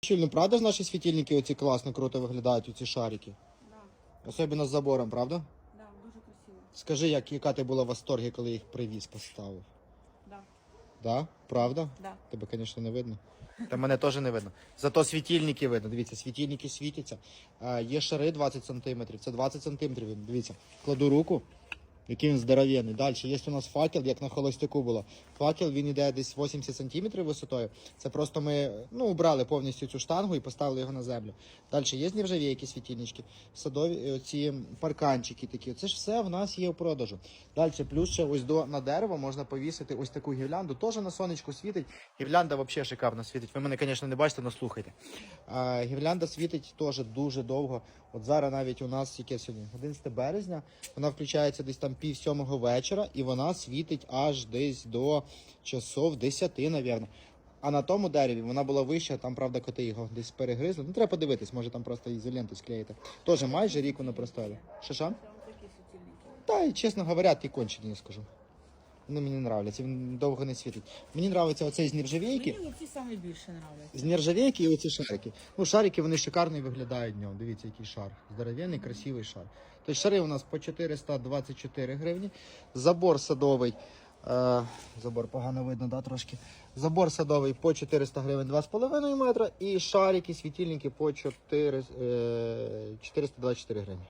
Чуль, ну правда ж наші світильники оці класно, круто виглядають, оці шарики? Да, Особливо з забором, правда? да, дуже красиво. Скажи, як, яка ти була в восторгі, коли їх привіз, поставив? Да, Да? Правда? да. Тебе, звісно, не видно. Та мене теж не видно. Зато світильники видно. Дивіться, світильники світяться. А, є шари 20 см. Це 20 см. Дивіться, кладу руку, який він здоровенний. Далі є у нас факел, як на холостяку було. Факел він йде десь 80 см висотою. Це просто ми ну, убрали повністю цю штангу і поставили його на землю. Далі є нержавійкі світильнички, садові ці парканчики такі. Це ж все в нас є у продажу. Далі плюс ще ось до на дерево можна повісити ось таку гірлянду. Теж на сонечку світить. Гірлянда взагалі шикарно світить. Ви мене, звісно, не бачите, але слухайте. А, гірлянда світить теж дуже довго. От зараз навіть у нас яке сьогодні 11 березня. Вона включається десь там пів сьомого вечора, і вона світить аж десь до часов 10, навірно. А на тому дереві вона була вища, там, правда, коти його десь перегризли. Ну, треба подивитись, може там просто ізоленту склеїти. Тоже майже рік вона простояла. Що що? Це ось такі світильники. Та чесно говоря, ті кончені, не скажу. Вони мені не нравляться, він довго не світить. Мені нравиться оцей з нержавійки. Мені ці саме більше нравляться. З нержавійки і оці шарики. Ну, шарики вони шикарно виглядають днем. Дивіться, який шар. Здоровенний, красивий шар. Тобто шари у нас по 424 гривні. Забор садовий. Е, забор погано видно, да, трошки. Забор садовий по 400 гривень 2,5 метра. І шарики, світильники по 4, е, 424 гривні.